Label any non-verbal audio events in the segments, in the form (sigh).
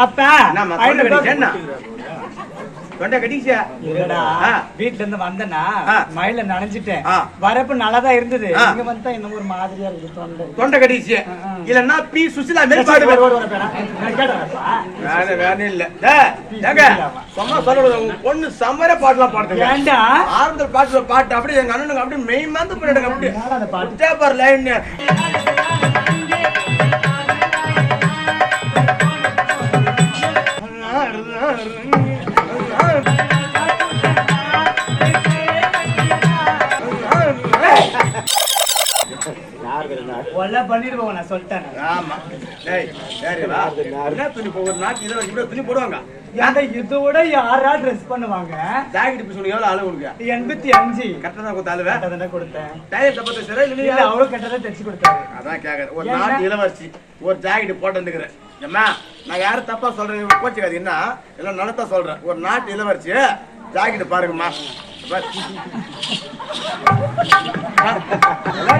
அப்பா தொண்டை இல்லடா. வீட்ல இருந்து வந்தனா. மயில நனைஞ்சிட்டேன். வரப்பு நல்லாதான் இருந்தது. இங்க வந்தா இன்னும் ஒரு மாதிரியா இருக்கு தொண்டை. தொண்டை ஆ. இல்லன்னா பி. சுசிலா கேட்டேன்ப்பா. வேற வேற இல்ல. ஏங்க சும்மா உங்க பொண்ணு சமர பாட்டுலாம் பாடுதுங்க. ஏன்டா ஆரம்பத்தில் பாட்டுல பாட்டு அப்படியே எங்க அண்ணனுக்கு அப்படியே மெய் மந்து பண்ணிடுங்க அந்த பாட்டு? விட்டா பாரு லைன் கொலை பண்ணிடுவோம் நான் சொல்லிட்டேன். ஆமா. டேய் வா. என்ன துணி போ ஒரு நாட்டு இதை வச்சு துணி போடுவாங்க? ஏன்டா இதோட யாரா ட்ரெஸ் பண்ணுவாங்க? ஜாக்கெட் பீஸ் எவ்வளவு அளவு உனக்கு? எண்பத்தி அஞ்சு. கரெக்டா தான் கொடுத்த அளவு கட்டதானே கொடுத்தேன். டயர் தப்பத்தை சரி இல்ல இல்லையா அவரும் கட்டதான் தைச்சு கொடுத்தாரு. அதான் கேக்குறேன். ஒரு ஏன்னா? நாட்டு இளவரசி ஒரு ஜாக்கெட் போட்டு வந்துக்கிறேன். ஏம்மா நான் யாரும் தப்பா சொல்றேன்? கோச்சுக்காது. என்ன? எல்லாம் நடத்தா சொல்றேன். ஒரு நாட்டு இளவரசி ஜாக்கெட் பாருங்கம்மா. பாரு. (laughs)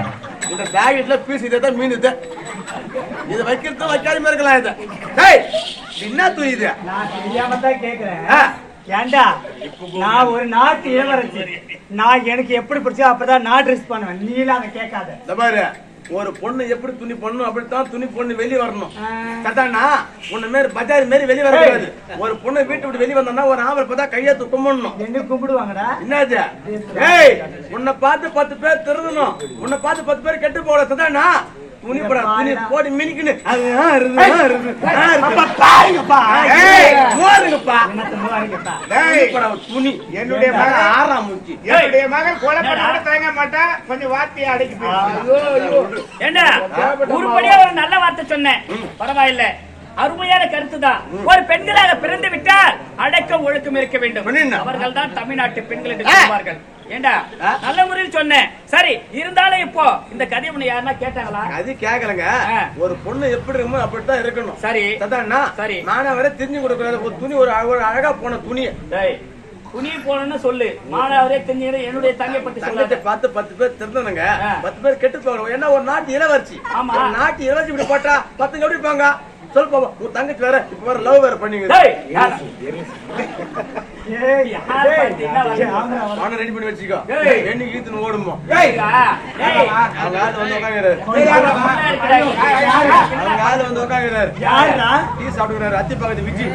இந்த ஜாக்கெட்ல பீஸ் இதை தான் மீன் இது. இது வைக்கிறது வைக்காத இருக்கலாம் இது. டேய் என்ன துணி இது? நான் தெரியாம தான் கேக்குறேன். ஆ. ஏன்டா நான் ஒரு நாட்டு இளவரசி. நான் எனக்கு எப்படி பிடிச்சோ அப்பதான் நான் ட்ரெஸ் பண்ணுவேன். நீ அதை கேட்காத. ஒரு பொண்ணு எப்படி துணி பண்ணும் அப்படித்தான் துணி பொண்ணு வெளியே வரணும். கரெக்டாண்ணா உன்ன மாரி பஜார் மாரி வெளியே வரக்கூடாது ஒரு பொண்ணு வீட்டு விட்டு வெளியே வந்தா ஒரு ஆவல் பார்த்தா கையை கும்பிடணும் என்ன கும்பிடுவாங்கடா. என்னாச்சு? ஏய். உன்னை பார்த்து பத்து பேர் திருடணும். உன்னை பார்த்து பத்து பேர் கெட்டு போகல. சதாண்ணா துணி போட்டு மினிக்குன்னு. அது பாருங்கப்பா. பாருங்கப்பா என்னுடைய மகன் ஆறாம் என்னுடைய மகன் கொஞ்சம் வார்த்தையை அடக்கி. ஏண்டா உருப்படியா ஒரு நல்ல வார்த்தை சொன்னேன். பரவாயில்ல. அருமையான கருத்துதான். ஒரு பெண்களாக பிறந்து விட்டால் அடக்கம் ஒழுக்கம் இருக்க வேண்டும்? அவர்கள் தான் தமிழ்நாட்டு பெண்கள் என்று. சொல்வார்கள் ஏண்டா. நல்ல முறையில் சொன்னேன். சரி இருந்தாலும் இப்போ இந்த கதையை உன்னை யாருன்னா கேட்டாங்களா? அது கேக்கலங்க. ஆ. ஒரு பொண்ணு எப்படி இருக்குமோ அப்படித்தான் இருக்கணும். சரி. சதாண்ணா சரி. நானே வர தெரிஞ்சு கொடுக்கறது ஒரு துணி ஒரு அழ- ஒரு அழகா போன துணி டேய், துணி போனன்னு சொல்லு. மாணவரே தெரிஞ்சு என்னுடைய தங்கை பத்தி சொல்லாத. பார்த்து பத்து பேர் திருந்தனுங்க. பத்து பேர் கெட்டு போகணும் ஏன்னா ஒரு நாட்டு இளவரசி. ஆமா. நாட்டு இளவரசி இப்படி போட்டா பத்து எப்படி போங்க சொல் பாப்போம். உன் தங்கச்சி வேற இப்ப வேற லவ் வேற பண்ணீங்க என்ன. அவனை ரெடி பண்ணி வச்சுக்கோ. ஏய். என்னைக்கு ஈத்துன்னு ஓடுமோ? அவங்க ஆளு வந்து இருக்கிறாங்க. அவங்க ஆளு வந்து உட்காந்துறாரு யாருடா டீ சாப்பிட்டுக்கிறாரு அத்தி பக்கத்து விஜி.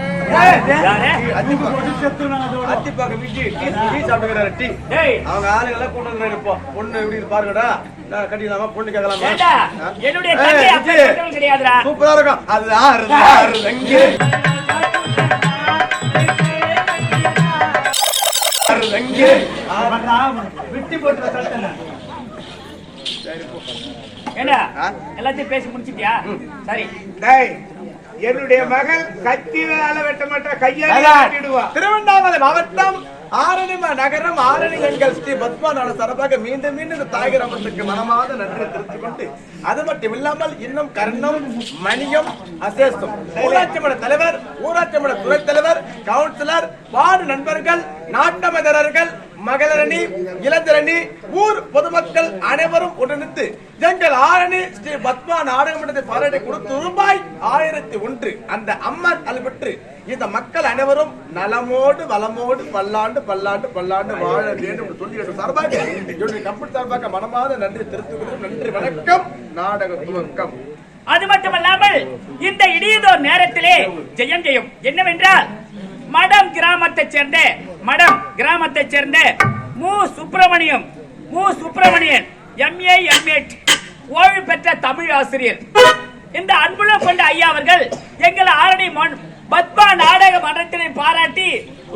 யாரு? அத்தி பக்கம் ஒரு செத்துருவாங்க அதோட. அத்தி பக்கம் விஜி டீ டீ சாப்பிட்டுக்கிறாரு டீ. அவங்க ஆளுங்க எல்லாம் கொண்டு வந்து இப்போ பொண்ணு எப்படி பாருங்கடா. கட்டிக்கலாமா பொண்ணு கேட்கலாமா? என்னுடைய சூப்பரா இருக்கும். அது விட்டு போட்டு சொல்லிட்டேன் ஏண்டா? எல்லாத்தையும் பேசி முடிச்சிட்டியா? சரி. டேய், என்னுடைய மகள் கத்தியால வெட்ட மாட்டா கையால வெட்டிடுவா. திருவண்ணாமலை மாவட்டம் ஆரணி ம- நகரம் ஆரணி எங்கள் ஸ்ரீ பத்மநாத சார்பாக மீண்டும் மீண்டும் இந்த மனமாத நன்றி தெரிவித்துக் கொண்டு அது மட்டும் இல்லாமல் இன்னும் கர்ணம் மணியம் அசேஷம் ஊராட்சி மன்ற தலைவர் ஊராட்சி மன்ற துணைத் தலைவர் கவுன்சிலர் வார்டு நண்பர்கள் நாட்டமதரர்கள் மகளிரணி இளைஞரணி ஊர் பொதுமக்கள் அனைவரும் உடனிருந்து எங்கள் ஆரணி ஸ்ரீ பத்மா நாடகமன்றத்தை பாராட்டி கொடுத்து ரூபாய் ஆயிரத்தி ஒன்று அந்த அம்மா அல்பெற்று இந்த மக்கள் அனைவரும் நலமோடு வளமோடு பல்லாண்டு பல்லாண்டு பல்லாண்டு வாழ வேண்டும் சொல்லி சார்பாக என்னுடைய கம்பெனி சார்பாக மனமாத நன்றி தெரிவித்துக் நன்றி வணக்கம். நாடக துவக்கம். அது மட்டுமல்லாமல் இந்த இடியதோர் நேரத்திலே ஜெயம் ஜெயம் என்னவென்றால் மடம் கிராமத்தை சேர்ந்த மடம் கிராமத்தை சேர்ந்த மு. சுப்பிரமணியம் மு. சுப்பிரமணியன் எம்ஏ எம்ஏ ஓய்வு பெற்ற தமிழ் ஆசிரியர். இந்த அன்புள்ள கொண்ட ஐயா அவர்கள் எங்கள் ஆரணி மண் பத்மா நாடக மன்றத்தினை பாராட்டி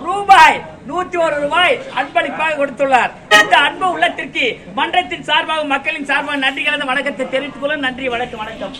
ரூபாய் நூத்தி ஒரு ரூபாய் அன்பளிப்பாக கொடுத்துள்ளார். இந்த அன்பு உள்ளத்திற்கு மன்றத்தின் சார்பாக மக்களின் சார்பாக நன்றி கலந்த வணக்கத்தை தெரிவித்துக் கொள்ள நன்றி வணக்கம் வணக்கம்.